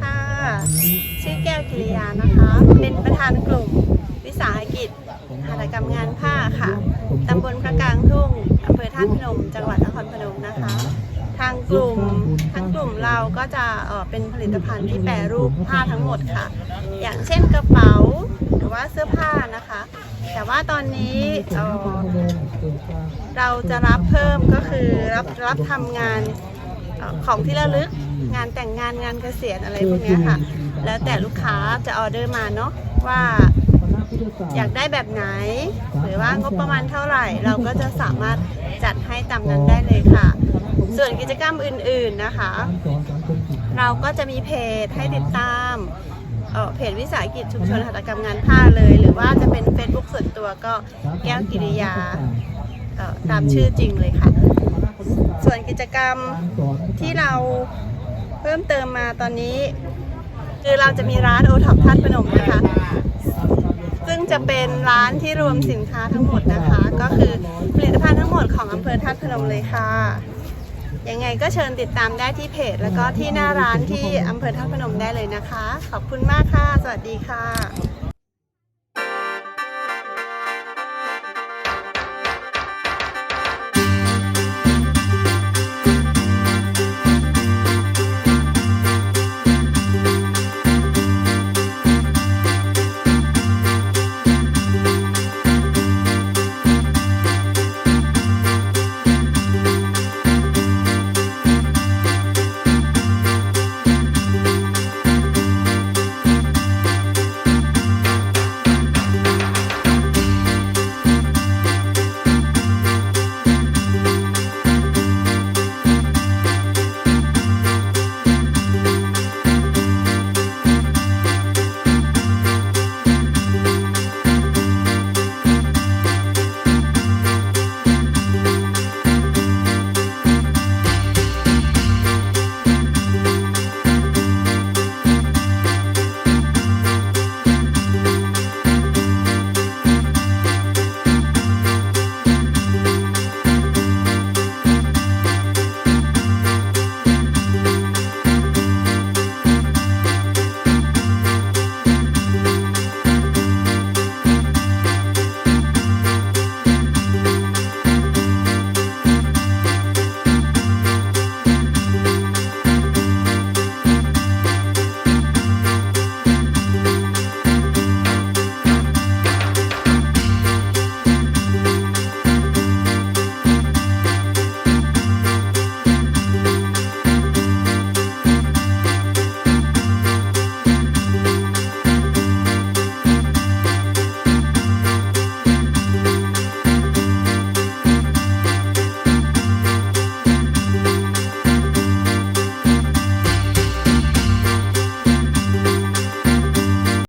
ค่ะ ชื่อแก้วกิริยานะคะ เป็นประธานกลุ่มวิสาหกิจหัตถกรรมงานผ้าค่ะ ตำบลพระกลางทุ่ง อำเภอท่าพนม จังหวัดนครพนมนะคะ ทางกลุ่มทั้งกลุ่มเราก็จะเออเป็นผลิตภัณฑ์ที่แปรรูปผ้าทั้งหมดค่ะ อย่างเช่นกระเป๋าหรือว่าเสื้อผ้านะคะ แต่ว่าตอนนี้เออเราจะรับเพิ่มก็คือรับรับทำงานออของที่ระลึก งานแต่งงานงานเกษียณอะไรพวกเนี้ยค่ะ แล้วแต่ลูกค้าจะออเดอร์มาเนาะว่าอยากได้แบบไหน หรือว่างบประมาณเท่าไหร่ เราก็จะสามารถจัดให้ตามนั้นได้เลยค่ะ ส่วนกิจกรรมอื่นๆนะคะ เราก็จะมีเพจให้ติดตามเอ่อเพจวิสาหกิจชุมชนหัตถกรรมงานผ้าเลย หรือว่าจะเป็น Facebook ส่วนตัวก็แก้วกิริยาเอ่อตามชื่อจริงเลยค่ะ ส่วนกิจกรรมที่เรา เพิ่มเติมมาตอนนี้ คือเราจะมีร้านโอท็อปท่าพนมนะคะ ซึ่งจะเป็นร้านที่รวมสินค้าทั้งหมดนะคะ ก็คือผลิตภัณฑ์ทั้งหมดของอำเภอท่าพนมเลยค่ะ ยังไงก็เชิญติดตามได้ที่เพจ แล้วก็ที่หน้าร้านที่อำเภอท่าพนมได้เลยนะคะ ขอบคุณมากค่ะ สวัสดีค่ะ